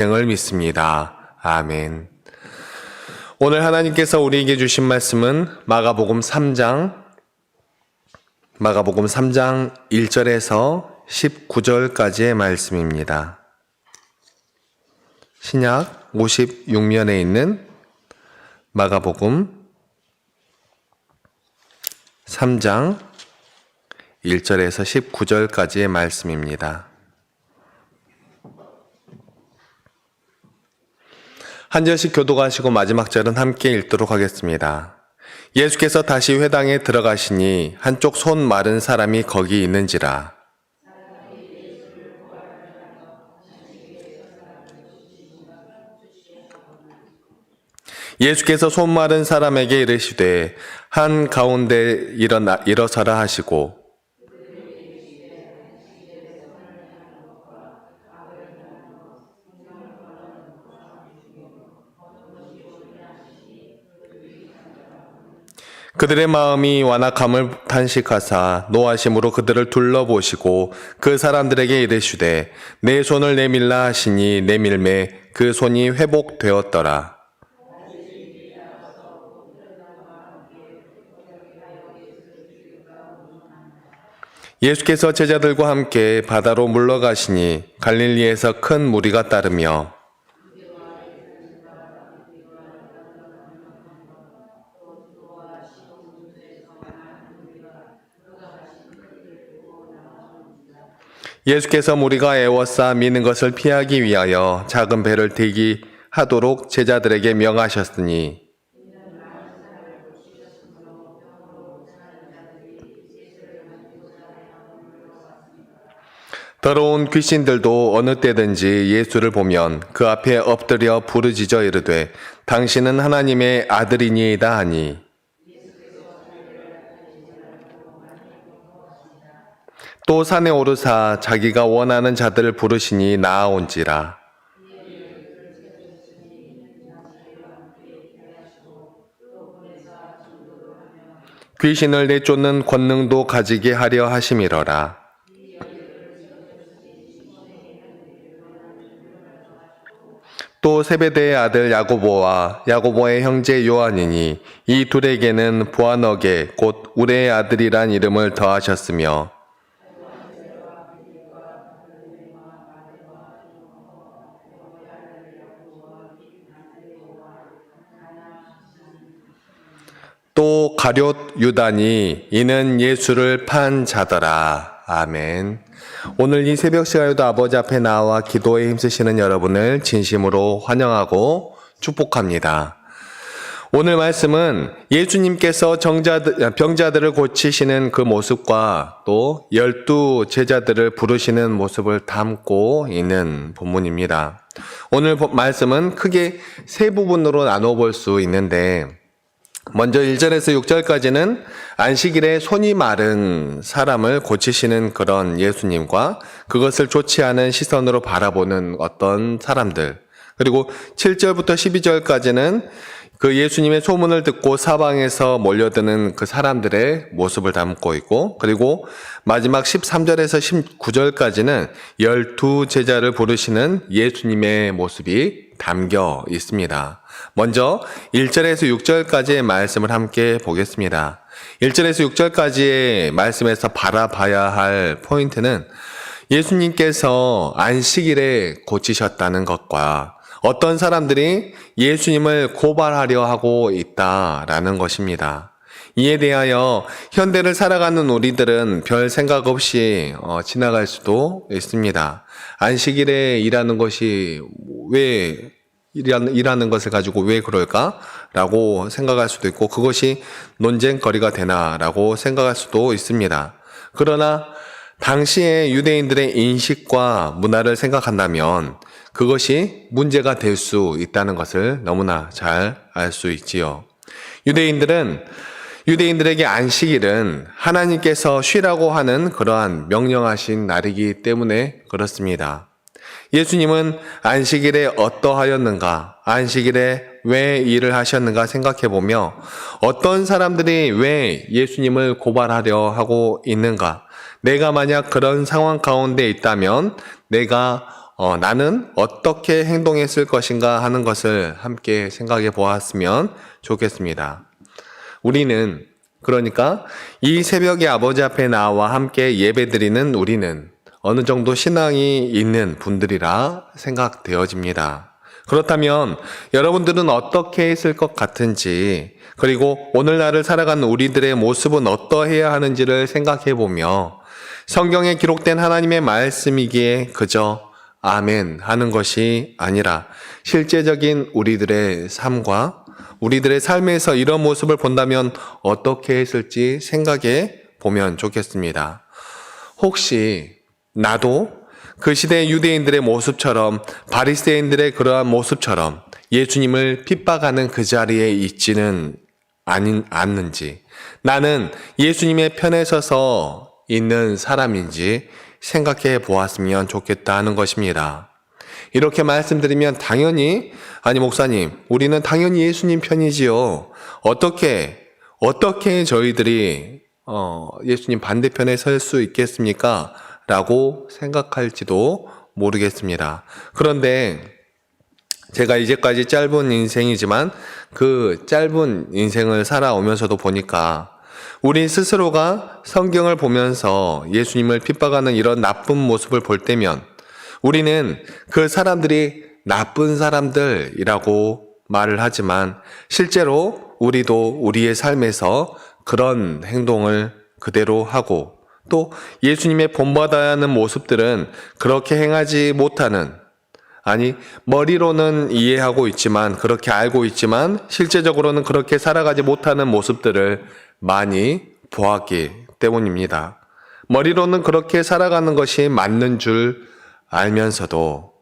을 믿습니다. 아멘. 오늘 하나님께서 우리에게 주신 말씀은 마가복음 3장 마가복음 3장 1절에서 19절까지의 말씀입니다. 신약 56면에 있는 마가복음 3장 1절에서 19절까지의 말씀입니다. 한 절씩 교도하시고 마지막 절은 함께 읽도록 하겠습니다. 예수께서 다시 회당에 들어가시니 한쪽 손 마른 사람이 거기 있는지라. 예수께서 손 마른 사람에게 이르시되 한 가운데 일어나 일어서라 하시고 그들의 마음이 완악함을 탄식하사 노하심으로 그들을 둘러보시고 그 사람들에게 이르시되 내 손을 내밀라 하시니 내밀매 그 손이 회복되었더라. 예수께서 제자들과 함께 바다로 물러가시니 갈릴리에서 큰 무리가 따르며 예수께서 무리가 애워싸 미는 것을 피하기 위하여 작은 배를 대기 하도록 제자들에게 명하셨으니. 더러운 귀신들도 어느 때든지 예수를 보면 그 앞에 엎드려 부르짖어 이르되 당신은 하나님의 아들이니이다 하니 또 산에 오르사 자기가 원하는 자들을 부르시니 나아온지라. 귀신을 내쫓는 권능도 가지게 하려 하심이러라. 또 세베대의 아들 야고보와 야고보의 형제 요한이니 이 둘에게는 보아너게 곧 우레의 아들이란 이름을 더하셨으며 또 가룟 유다니 이는 예수를 판 자더라. 아멘. 오늘 이 새벽 시간에도 아버지 앞에 나와 기도에 힘쓰시는 여러분을 진심으로 환영하고 축복합니다. 오늘 말씀은 예수님께서 정자들, 병자들을 고치시는 그 모습과 또 열두 제자들을 부르시는 모습을 담고 있는 본문입니다. 오늘 말씀은 크게 세 부분으로 나눠 볼 수 있는데 먼저 1절에서 6절까지는 안식일에 손이 마른 사람을 고치시는 그런 예수님과 그것을 좋지 않은 시선으로 바라보는 어떤 사람들. 그리고 7절부터 12절까지는 그 예수님의 소문을 듣고 사방에서 몰려드는 그 사람들의 모습을 담고 있고, 그리고 마지막 13절에서 19절까지는 열두 제자를 부르시는 예수님의 모습이 담겨 있습니다. 먼저 1절에서 6절까지의 말씀을 함께 보겠습니다. 1절에서 6절까지의 말씀에서 바라봐야 할 포인트는 예수님께서 안식일에 고치셨다는 것과 어떤 사람들이 예수님을 고발하려 하고 있다라는 것입니다. 이에 대하여 현대를 살아가는 우리들은 별 생각 없이 어, 지나갈 수도 있습니다. 안식일에 일하는 것이 왜 일하는, 일하는 것을 가지고 왜 그럴까라고 생각할 수도 있고 그것이 논쟁거리가 되나라고 생각할 수도 있습니다. 그러나 당시의 유대인들의 인식과 문화를 생각한다면 그것이 문제가 될 수 있다는 것을 너무나 잘 알 수 있지요. 유대인들은 유대인들에게 안식일은 하나님께서 쉬라고 하는 그러한 명령하신 날이기 때문에 그렇습니다. 예수님은 안식일에 어떠하였는가, 안식일에 왜 일을 하셨는가 생각해 보며 어떤 사람들이 왜 예수님을 고발하려 하고 있는가, 내가 만약 그런 상황 가운데 있다면 내가 어, 나는 어떻게 행동했을 것인가 하는 것을 함께 생각해 보았으면 좋겠습니다. 우리는 그러니까 이 새벽에 아버지 앞에 나와 함께 예배드리는 우리는 어느 정도 신앙이 있는 분들이라 생각되어집니다. 그렇다면 여러분들은 어떻게 했을 것 같은지 그리고 오늘날을 살아가는 우리들의 모습은 어떠해야 하는지를 생각해 보며 성경에 기록된 하나님의 말씀이기에 그저 아멘 하는 것이 아니라 실제적인 우리들의 삶과 우리들의 삶에서 이런 모습을 본다면 어떻게 했을지 생각해 보면 좋겠습니다. 혹시 나도 그 시대 유대인들의 모습처럼 바리새인들의 그러한 모습처럼 예수님을 핍박하는 그 자리에 있지는 아닌 않는지 나는 예수님의 편에 서서 있는 사람인지 생각해 보았으면 좋겠다 하는 것입니다. 이렇게 말씀드리면 당연히 아니 목사님 우리는 당연히 예수님 편이지요. 어떻게 어떻게 저희들이 어, 예수님 반대편에 설 수 있겠습니까? 라고 생각할지도 모르겠습니다. 그런데 제가 이제까지 짧은 인생이지만 그 짧은 인생을 살아오면서도 보니까 우리 스스로가 성경을 보면서 예수님을 핍박하는 이런 나쁜 모습을 볼 때면 우리는 그 사람들이 나쁜 사람들이라고 말을 하지만 실제로 우리도 우리의 삶에서 그런 행동을 그대로 하고 또 예수님의 본받아야 하는 모습들은 그렇게 행하지 못하는 아니 머리로는 이해하고 있지만 그렇게 알고 있지만 실제적으로는 그렇게 살아가지 못하는 모습들을 많이 보았기 때문입니다. 머리로는 그렇게 살아가는 것이 맞는 줄 알면서도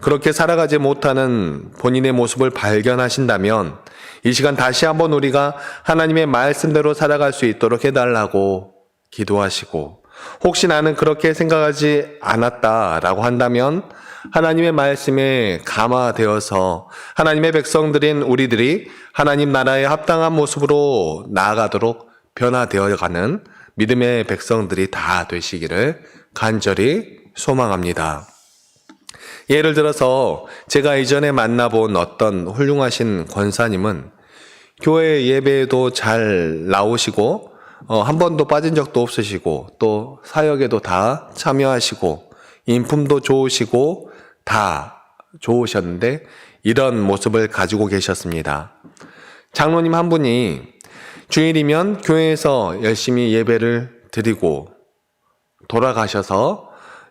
그렇게 살아가지 못하는 본인의 모습을 발견하신다면 이 시간 다시 한번 우리가 하나님의 말씀대로 살아갈 수 있도록 해달라고 기도하시고 혹시 나는 그렇게 생각하지 않았다라고 한다면 하나님의 말씀에 감화되어서 하나님의 백성들인 우리들이 하나님 나라에 합당한 모습으로 나아가도록 변화되어 가는 믿음의 백성들이 다 되시기를 간절히 소망합니다. 예를 들어서 제가 이전에 만나본 어떤 훌륭하신 권사님은 교회 예배에도 잘 나오시고 어, 한 번도 빠진 적도 없으시고 또 사역에도 다 참여하시고 인품도 좋으시고 다 좋으셨는데 이런 모습을 가지고 계셨습니다. 장로님 한 분이 주일이면 교회에서 열심히 예배를 드리고 돌아가셔서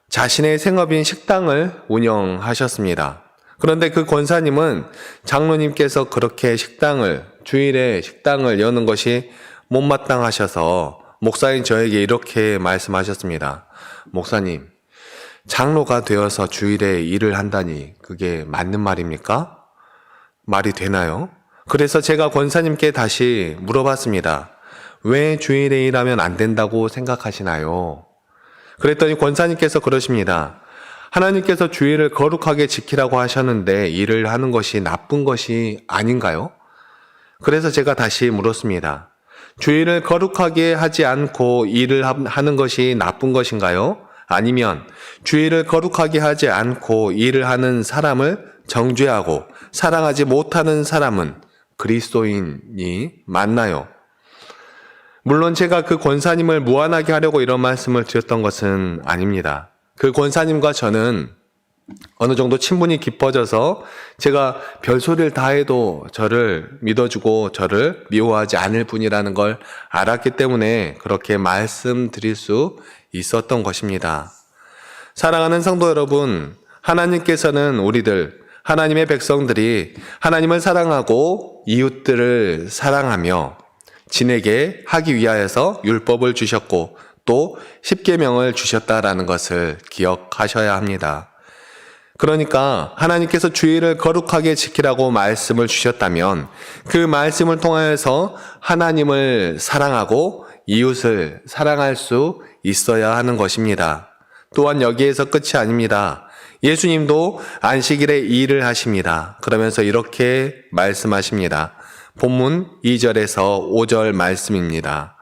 자신의 생업인 식당을 운영하셨습니다. 그런데 그 권사님은 장로님께서 그렇게 식당을, 주일에 식당을 여는 것이 못마땅하셔서 목사인 저에게 이렇게 말씀하셨습니다. 목사님, 장로가 되어서 주일에 일을 한다니 그게 맞는 말입니까? 말이 되나요? 그래서 제가 권사님께 다시 물어봤습니다. 왜 주일에 일하면 안 된다고 생각하시나요? 그랬더니 권사님께서 그러십니다. 하나님께서 주일을 거룩하게 지키라고 하셨는데 일을 하는 것이 나쁜 것이 아닌가요? 그래서 제가 다시 물었습니다. 주일을 거룩하게 하지 않고 일을 하는 것이 나쁜 것인가요? 아니면 주일을 거룩하게 하지 않고 일을 하는 사람을 정죄하고 사랑하지 못하는 사람은 그리스도인이 맞나요? 물론 제가 그 권사님을 무한하게 하려고 이런 말씀을 드렸던 것은 아닙니다. 그 권사님과 저는 어느 정도 친분이 깊어져서 제가 별소리를 다 해도 저를 믿어주고 저를 미워하지 않을 분이라는 걸 알았기 때문에 그렇게 말씀드릴 수 있었던 것입니다. 사랑하는 성도 여러분, 하나님께서는 우리들, 하나님의 백성들이 하나님을 사랑하고 이웃들을 사랑하며 지내게 하기 위하여서 율법을 주셨고 또 십계명을 주셨다라는 것을 기억하셔야 합니다. 그러니까 하나님께서 주의를 거룩하게 지키라고 말씀을 주셨다면 그 말씀을 통하여서 하나님을 사랑하고 이웃을 사랑할 수 있어야 하는 것입니다. 또한 여기에서 끝이 아닙니다. 예수님도 안식일에 일을 하십니다. 그러면서 이렇게 말씀하십니다. 본문 2절에서 5절 말씀입니다.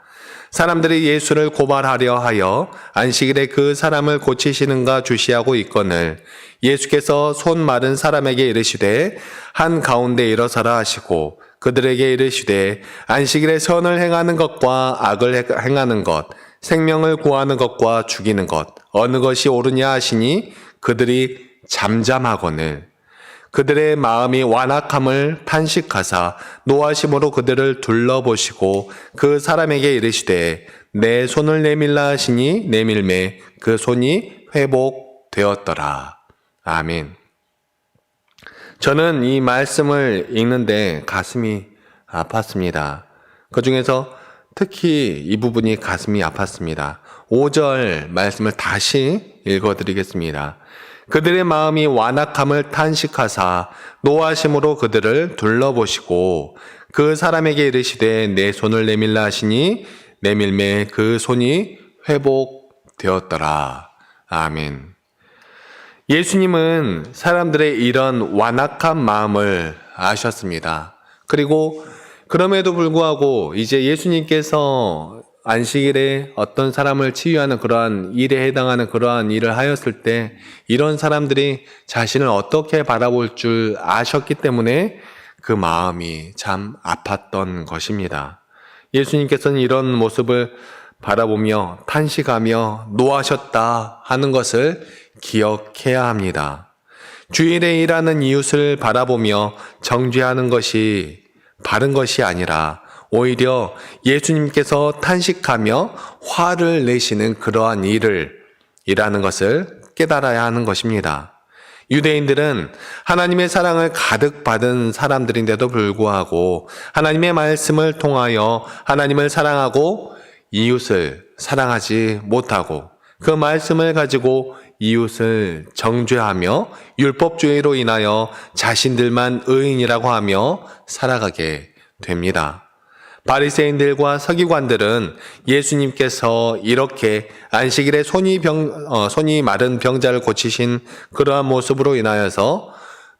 사람들이 예수를 고발하려 하여 안식일에 그 사람을 고치시는가 주시하고 있거늘 예수께서 손 마른 사람에게 이르시되 한 가운데 일어서라 하시고 그들에게 이르시되 안식일에 선을 행하는 것과 악을 행하는 것 생명을 구하는 것과 죽이는 것 어느 것이 옳으냐 하시니 그들이 잠잠하거늘 그들의 마음이 완악함을 탄식하사 노하심으로 그들을 둘러보시고 그 사람에게 이르시되 내 손을 내밀라 하시니 내밀매 그 손이 회복되었더라. 아멘. 저는 이 말씀을 읽는데 가슴이 아팠습니다. 그 중에서 특히 이 부분이 가슴이 아팠습니다. 5절 말씀을 다시 읽어드리겠습니다. 그들의 마음이 완악함을 탄식하사 노하심으로 그들을 둘러보시고 그 사람에게 이르시되 내 손을 내밀라 하시니 내밀매 그 손이 회복되었더라. 아멘. 예수님은 사람들의 이런 완악한 마음을 아셨습니다. 그리고 그럼에도 불구하고 이제 예수님께서 안식일에 어떤 사람을 치유하는 그러한 일에 해당하는 그러한 일을 하였을 때 이런 사람들이 자신을 어떻게 바라볼 줄 아셨기 때문에 그 마음이 참 아팠던 것입니다. 예수님께서는 이런 모습을 바라보며 탄식하며 노하셨다 하는 것을 기억해야 합니다. 주일에 일하는 이웃을 바라보며 정죄하는 것이 바른 것이 아니라 오히려 예수님께서 탄식하며 화를 내시는 그러한 일을 일하는 것을 깨달아야 하는 것입니다. 유대인들은 하나님의 사랑을 가득 받은 사람들인데도 불구하고 하나님의 말씀을 통하여 하나님을 사랑하고 이웃을 사랑하지 못하고 그 말씀을 가지고 이웃을 정죄하며 율법주의로 인하여 자신들만 의인이라고 하며 살아가게 됩니다. 바리새인들과 서기관들은 예수님께서 이렇게 안식일에 손이 병 어, 손이 마른 병자를 고치신 그러한 모습으로 인하여서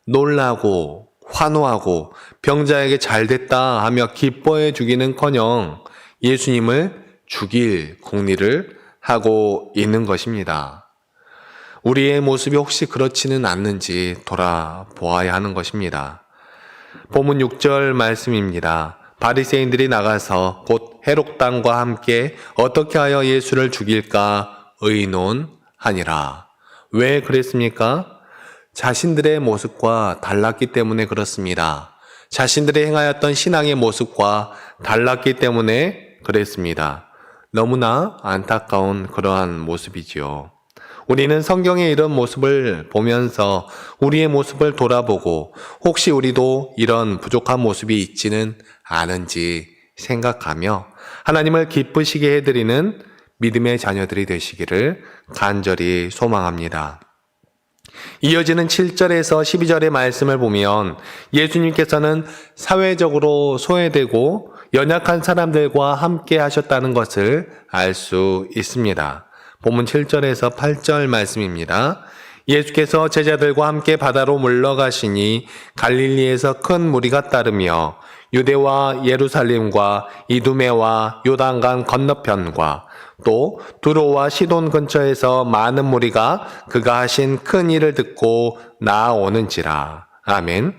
놀라고 환호하고 병자에게 잘 됐다 하며 기뻐해 주기는커녕 예수님을 죽일 공리를 하고 있는 것입니다. 우리의 모습이 혹시 그렇지는 않는지 돌아보아야 하는 것입니다. 본문 6절 말씀입니다. 바리새인들이 나가서 곧 헤롯당과 함께 어떻게 하여 예수를 죽일까 의논하니라. 왜 그랬습니까? 자신들의 모습과 달랐기 때문에 그렇습니다. 자신들이 행하였던 신앙의 모습과 달랐기 때문에 그랬습니다. 너무나 안타까운 그러한 모습이지요. 우리는 성경의 이런 모습을 보면서 우리의 모습을 돌아보고 혹시 우리도 이런 부족한 모습이 있지는 않은지 생각하며 하나님을 기쁘시게 해드리는 믿음의 자녀들이 되시기를 간절히 소망합니다. 이어지는 7절에서 12절의 말씀을 보면 예수님께서는 사회적으로 소외되고 연약한 사람들과 함께 하셨다는 것을 알 수 있습니다. 본문 7절에서 8절 말씀입니다. 예수께서 제자들과 함께 바다로 물러가시니 갈릴리에서 큰 무리가 따르며 유대와 예루살렘과 이두메와 요단강 건너편과 또 두로와 시돈 근처에서 많은 무리가 그가 하신 큰 일을 듣고 나아오는지라. 아멘.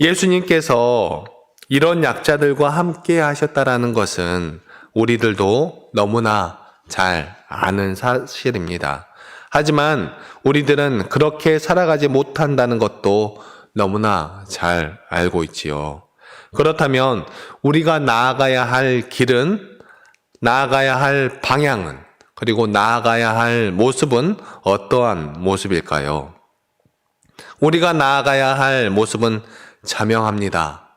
예수님께서 이런 약자들과 함께 하셨다라는 것은 우리들도 너무나 잘 아는 사실입니다. 하지만 우리들은 그렇게 살아가지 못한다는 것도 너무나 잘 알고 있지요. 그렇다면 우리가 나아가야 할 길은 나아가야 할 방향은 그리고 나아가야 할 모습은 어떠한 모습일까요? 우리가 나아가야 할 모습은 자명합니다.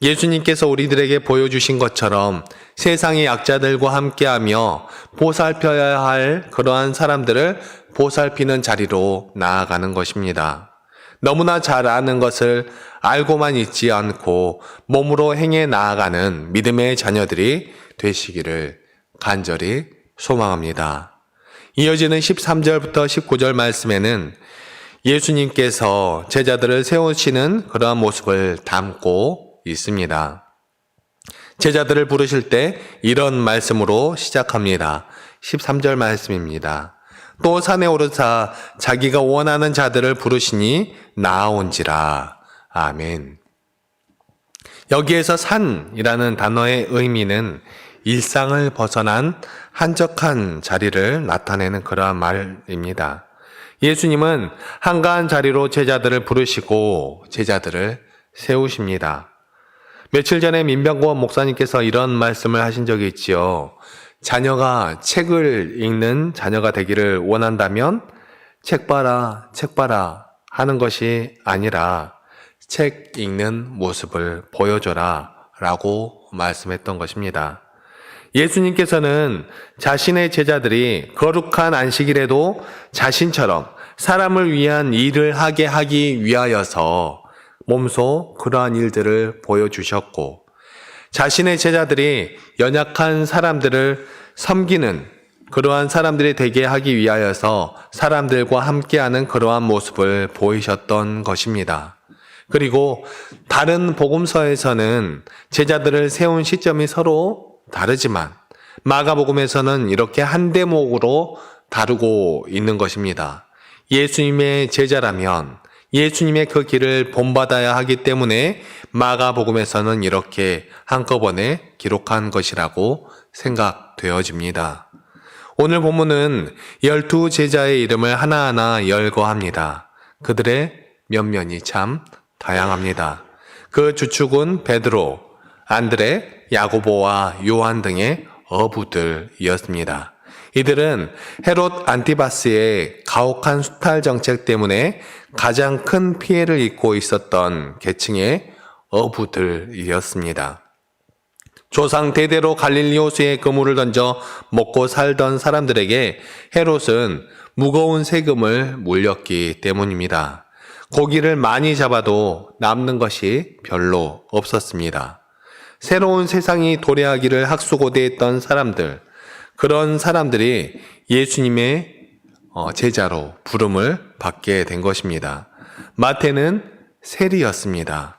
예수님께서 우리들에게 보여주신 것처럼 세상의 약자들과 함께하며 보살펴야 할 그러한 사람들을 보살피는 자리로 나아가는 것입니다. 너무나 잘 아는 것을 알고만 있지 않고 몸으로 행해 나아가는 믿음의 자녀들이 되시기를 간절히 소망합니다. 이어지는 13절부터 19절 말씀에는 예수님께서 제자들을 세우시는 그러한 모습을 담고 있습니다. 제자들을 부르실 때 이런 말씀으로 시작합니다. 13절 말씀입니다. 또 산에 오르사 자기가 원하는 자들을 부르시니 나아온지라. 아멘. 여기에서 산이라는 단어의 의미는 일상을 벗어난 한적한 자리를 나타내는 그러한 말입니다. 예수님은 한가한 자리로 제자들을 부르시고 제자들을 세우십니다. 며칠 전에 민병고원 목사님께서 이런 말씀을 하신 적이 있지요. 자녀가 책을 읽는 자녀가 되기를 원한다면 책 봐라, 책 봐라 하는 것이 아니라 책 읽는 모습을 보여줘라 라고 말씀했던 것입니다. 예수님께서는 자신의 제자들이 거룩한 안식일에도 자신처럼 사람을 위한 일을 하게 하기 위하여서 몸소 그러한 일들을 보여주셨고 자신의 제자들이 연약한 사람들을 섬기는 그러한 사람들이 되게 하기 위하여서 사람들과 함께하는 그러한 모습을 보이셨던 것입니다. 그리고 다른 복음서에서는 제자들을 세운 시점이 서로 다르지만 마가복음에서는 이렇게 한 대목으로 다루고 있는 것입니다. 예수님의 제자라면 예수님의 그 길을 본받아야 하기 때문에 마가복음에서는 이렇게 한꺼번에 기록한 것이라고 생각되어집니다. 오늘 본문은 열두 제자의 이름을 하나하나 열거합니다. 그들의 면면이 참 다양합니다. 그 주축은 베드로, 안드레, 야고보와 요한 등의 어부들이었습니다. 이들은 헤롯 안티바스의 가혹한 수탈 정책 때문에 가장 큰 피해를 입고 있었던 계층의 어부들이었습니다. 조상 대대로 갈릴리 호수에 그물을 던져 먹고 살던 사람들에게 헤롯은 무거운 세금을 물렸기 때문입니다. 고기를 많이 잡아도 남는 것이 별로 없었습니다. 새로운 세상이 도래하기를 학수고대했던 사람들, 그런 사람들이 예수님의 어, 제자로 부름을 받게 된 것입니다. 마태는 세리였습니다.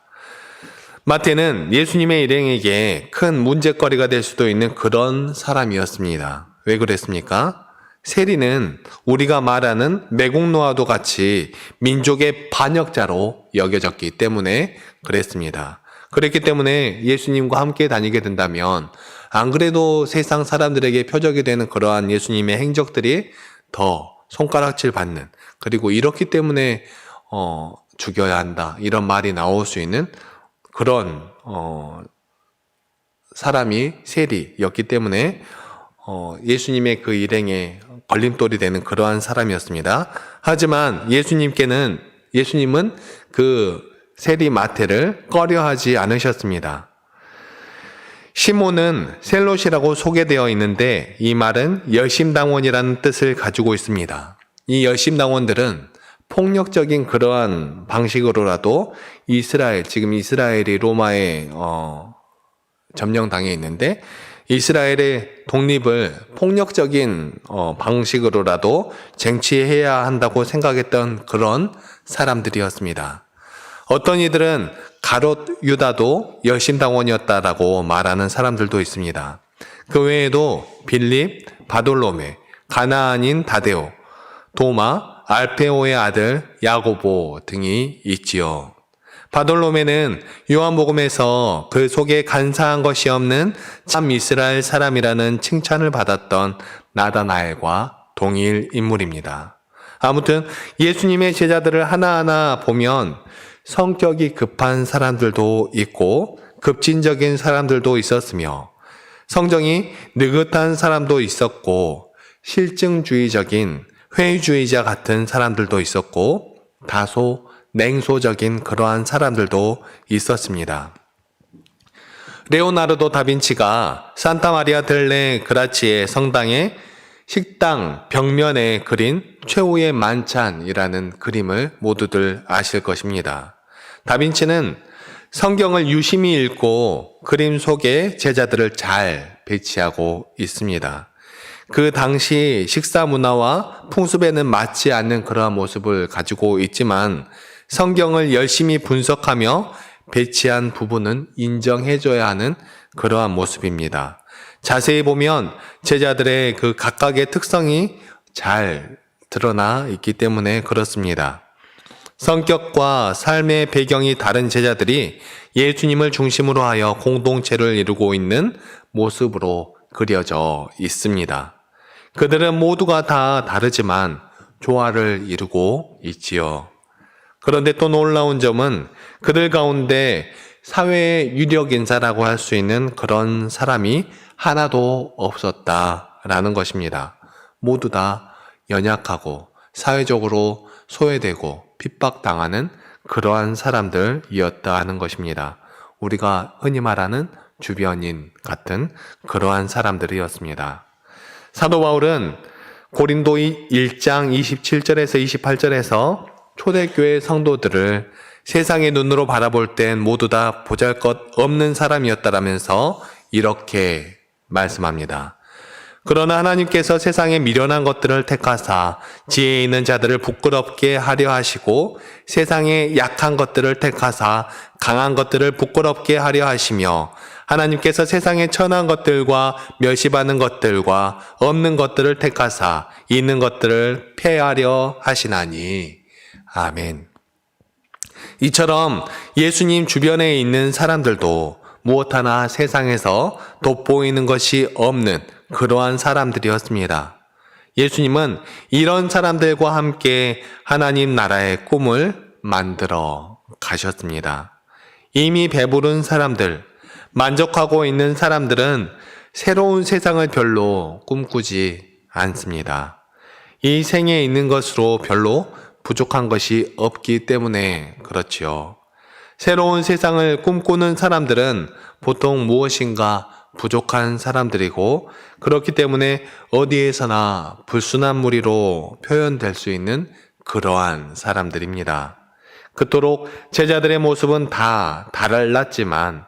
마태는 예수님의 일행에게 큰 문제거리가 될 수도 있는 그런 사람이었습니다. 왜 그랬습니까? 세리는 우리가 말하는 매국노아도 같이 민족의 반역자로 여겨졌기 때문에 그랬습니다. 그랬기 때문에 예수님과 함께 다니게 된다면 안 그래도 세상 사람들에게 표적이 되는 그러한 예수님의 행적들이 더 손가락질 받는 그리고 이렇기 때문에 어, 죽여야 한다 이런 말이 나올 수 있는 그런 어, 사람이 세리였기 때문에 어, 예수님의 그 일행에 걸림돌이 되는 그러한 사람이었습니다. 하지만 예수님께는 예수님은 그 세리 마태를 꺼려하지 않으셨습니다. 시몬은 셀롯이라고 소개되어 있는데 이 말은 열심당원이라는 뜻을 가지고 있습니다. 이 열심당원들은 폭력적인 그러한 방식으로라도 이스라엘, 지금 이스라엘이 로마에 어, 점령당해 있는데 이스라엘의 독립을 폭력적인 어, 방식으로라도 쟁취해야 한다고 생각했던 그런 사람들이었습니다. 어떤 이들은 가롯 유다도 열심당원이었다라고 말하는 사람들도 있습니다. 그 외에도 빌립, 바돌로메, 가나안인 다데오, 도마, 알페오의 아들 야고보 등이 있지요. 바돌로메는 요한복음에서 그 속에 간사한 것이 없는 참 이스라엘 사람이라는 칭찬을 받았던 나다나엘과 동일 인물입니다. 아무튼 예수님의 제자들을 하나하나 보면 성격이 급한 사람들도 있고 급진적인 사람들도 있었으며 성정이 느긋한 사람도 있었고 실증주의적인 회의주의자 같은 사람들도 있었고 다소 냉소적인 그러한 사람들도 있었습니다. 레오나르도 다빈치가 산타 마리아 델레 그라치의 성당의 식당 벽면에 그린 최후의 만찬이라는 그림을 모두들 아실 것입니다. 다빈치는 성경을 유심히 읽고 그림 속에 제자들을 잘 배치하고 있습니다. 그 당시 식사 문화와 풍습에는 맞지 않는 그러한 모습을 가지고 있지만 성경을 열심히 분석하며 배치한 부분은 인정해줘야 하는 그러한 모습입니다. 자세히 보면 제자들의 그 각각의 특성이 잘 드러나 있기 때문에 그렇습니다. 성격과 삶의 배경이 다른 제자들이 예수님을 중심으로 하여 공동체를 이루고 있는 모습으로 그려져 있습니다. 그들은 모두가 다 다르지만 조화를 이루고 있지요. 그런데 또 놀라운 점은 그들 가운데 사회의 유력 인사라고 할 수 있는 그런 사람이 하나도 없었다라는 것입니다. 모두 다 연약하고 사회적으로 소외되고 핍박당하는 그러한 사람들이었다 하는 것입니다. 우리가 흔히 말하는 주변인 같은 그러한 사람들이었습니다. 사도 바울은 고린도 1장 27절에서 28절에서 초대교회 성도들을 세상의 눈으로 바라볼 땐 모두 다 보잘 것 없는 사람이었다라면서 이렇게 말씀합니다. 그러나 하나님께서 세상의 미련한 것들을 택하사 지혜 있는 자들을 부끄럽게 하려 하시고 세상의 약한 것들을 택하사 강한 것들을 부끄럽게 하려 하시며 하나님께서 세상의 천한 것들과 멸시받는 것들과 없는 것들을 택하사 있는 것들을 폐하려 하시나니 아멘. 이처럼 예수님 주변에 있는 사람들도 무엇 하나 세상에서 돋보이는 것이 없는 그러한 사람들이었습니다. 예수님은 이런 사람들과 함께 하나님 나라의 꿈을 만들어 가셨습니다. 이미 배부른 사람들, 만족하고 있는 사람들은 새로운 세상을 별로 꿈꾸지 않습니다. 이 생에 있는 것으로 별로 부족한 것이 없기 때문에 그렇지요. 새로운 세상을 꿈꾸는 사람들은 보통 무엇인가 부족한 사람들이고 그렇기 때문에 어디에서나 불순한 무리로 표현될 수 있는 그러한 사람들입니다. 그토록 제자들의 모습은 다 달랐지만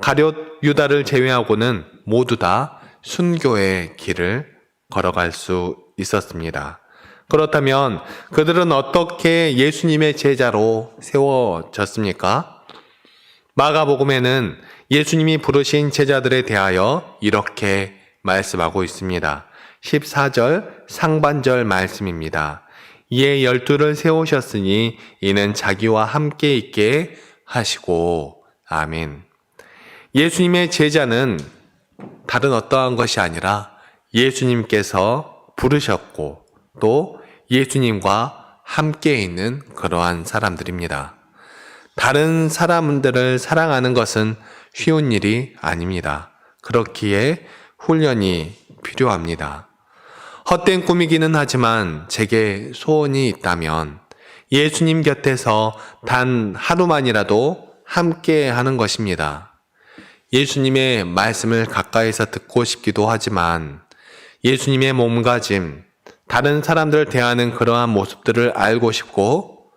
가룟 유다를 제외하고는 모두 다 순교의 길을 걸어갈 수 있었습니다. 그렇다면 그들은 어떻게 예수님의 제자로 세워졌습니까? 마가복음에는 예수님이 부르신 제자들에 대하여 이렇게 말씀하고 있습니다. 14절 상반절 말씀입니다. 이에 열두를 세우셨으니 이는 자기와 함께 있게 하시고 아멘. 예수님의 제자는 다른 어떠한 것이 아니라 예수님께서 부르셨고 또 예수님과 함께 있는 그러한 사람들입니다. 다른 사람들을 사랑하는 것은 쉬운 일이 아닙니다. 그렇기에 훈련이 필요합니다. 헛된 꿈이기는 하지만 제게 소원이 있다면 예수님 곁에서 단 하루만이라도 함께 하는 것입니다. 예수님의 말씀을 가까이서 듣고 싶기도 하지만 예수님의 몸가짐, 다른 사람들을 대하는 그러한 모습들을 알고 싶고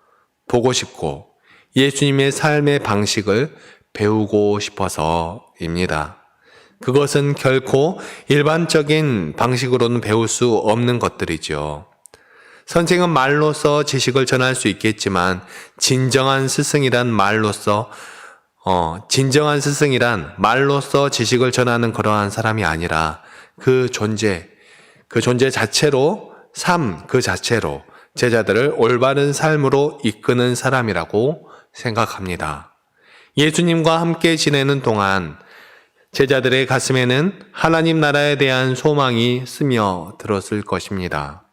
보고 싶고 예수님의 삶의 방식을 배우고 싶어서입니다. 그것은 결코 일반적인 방식으로는 배울 수 없는 것들이죠. 선생은 말로써 지식을 전할 수 있겠지만 진정한 스승이란 말로써 어, 진정한 스승이란 말로써 지식을 전하는 그러한 사람이 아니라 그 존재, 그 존재 자체로 삶 그 자체로 제자들을 올바른 삶으로 이끄는 사람이라고 생각합니다. 예수님과 함께 지내는 동안 제자들의 가슴에는 하나님 나라에 대한 소망이 스며 들었을 것입니다.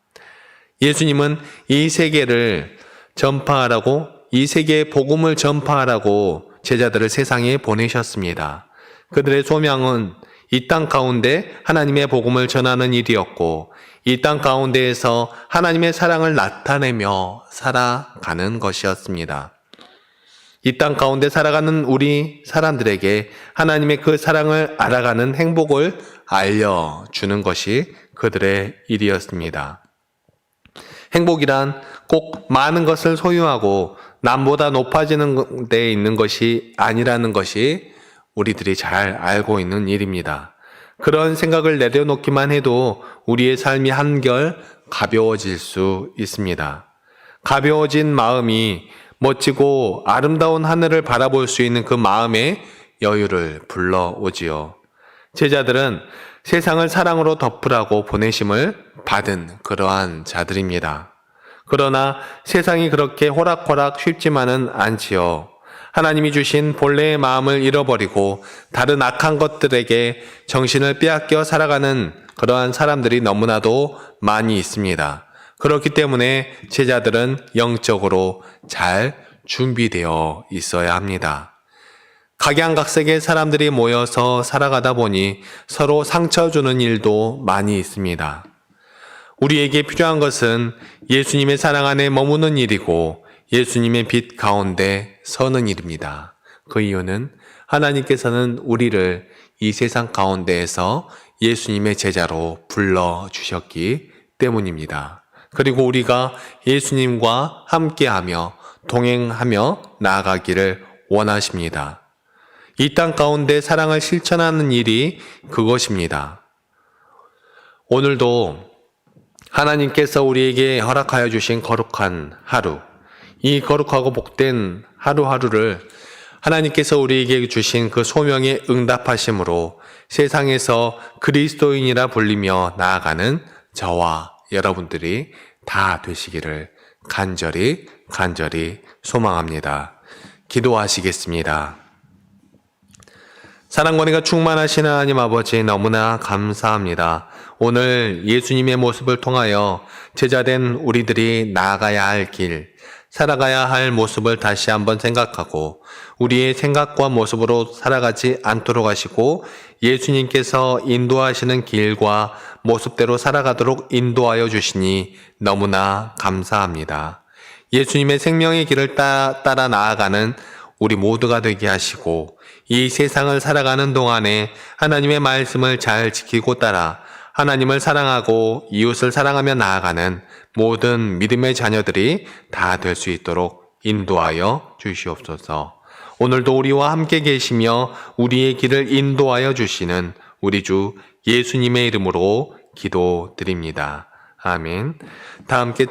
예수님은 이 세계를 전파하라고, 이 세계의 복음을 전파하라고 제자들을 세상에 보내셨습니다. 그들의 소명은 이 땅 가운데 하나님의 복음을 전하는 일이었고, 이 땅 가운데에서 하나님의 사랑을 나타내며 살아가는 것이었습니다. 이 땅 가운데 살아가는 우리 사람들에게 하나님의 그 사랑을 알아가는 행복을 알려주는 것이 그들의 일이었습니다. 행복이란 꼭 많은 것을 소유하고 남보다 높아지는 데 있는 것이 아니라는 것이 우리들이 잘 알고 있는 일입니다. 그런 생각을 내려놓기만 해도 우리의 삶이 한결 가벼워질 수 있습니다. 가벼워진 마음이 멋지고 아름다운 하늘을 바라볼 수 있는 그 마음에 여유를 불러오지요. 제자들은 세상을 사랑으로 덮으라고 보내심을 받은 그러한 자들입니다. 그러나 세상이 그렇게 호락호락 쉽지만은 않지요. 하나님이 주신 본래의 마음을 잃어버리고 다른 악한 것들에게 정신을 빼앗겨 살아가는 그러한 사람들이 너무나도 많이 있습니다. 그렇기 때문에 제자들은 영적으로 잘 준비되어 있어야 합니다. 각양각색의 사람들이 모여서 살아가다 보니 서로 상처 주는 일도 많이 있습니다. 우리에게 필요한 것은 예수님의 사랑 안에 머무는 일이고 예수님의 빛 가운데 서는 일입니다. 그 이유는 하나님께서는 우리를 이 세상 가운데에서 예수님의 제자로 불러 주셨기 때문입니다. 그리고 우리가 예수님과 함께하며 동행하며 나아가기를 원하십니다. 이 땅 가운데 사랑을 실천하는 일이 그것입니다. 오늘도 하나님께서 우리에게 허락하여 주신 거룩한 하루, 이 거룩하고 복된 하루하루를 하나님께서 우리에게 주신 그 소명에 응답하심으로 세상에서 그리스도인이라 불리며 나아가는 저와 여러분들이 다 되시기를 간절히 간절히 소망합니다. 기도하시겠습니다. 사랑권이가 충만하신 하나님 아버지 너무나 감사합니다. 오늘 예수님의 모습을 통하여 제자된 우리들이 나아가야 할 길, 살아가야 할 모습을 다시 한번 생각하고 우리의 생각과 모습으로 살아가지 않도록 하시고 예수님께서 인도하시는 길과 모습대로 살아가도록 인도하여 주시니 너무나 감사합니다. 예수님의 생명의 길을 따, 따라 나아가는 우리 모두가 되게 하시고 이 세상을 살아가는 동안에 하나님의 말씀을 잘 지키고 따라 하나님을 사랑하고 이웃을 사랑하며 나아가는 모든 믿음의 자녀들이 다 될 수 있도록 인도하여 주시옵소서. 오늘도 우리와 함께 계시며 우리의 길을 인도하여 주시는 우리 주 예수님의 이름으로 기도드립니다. 아멘. 다 함께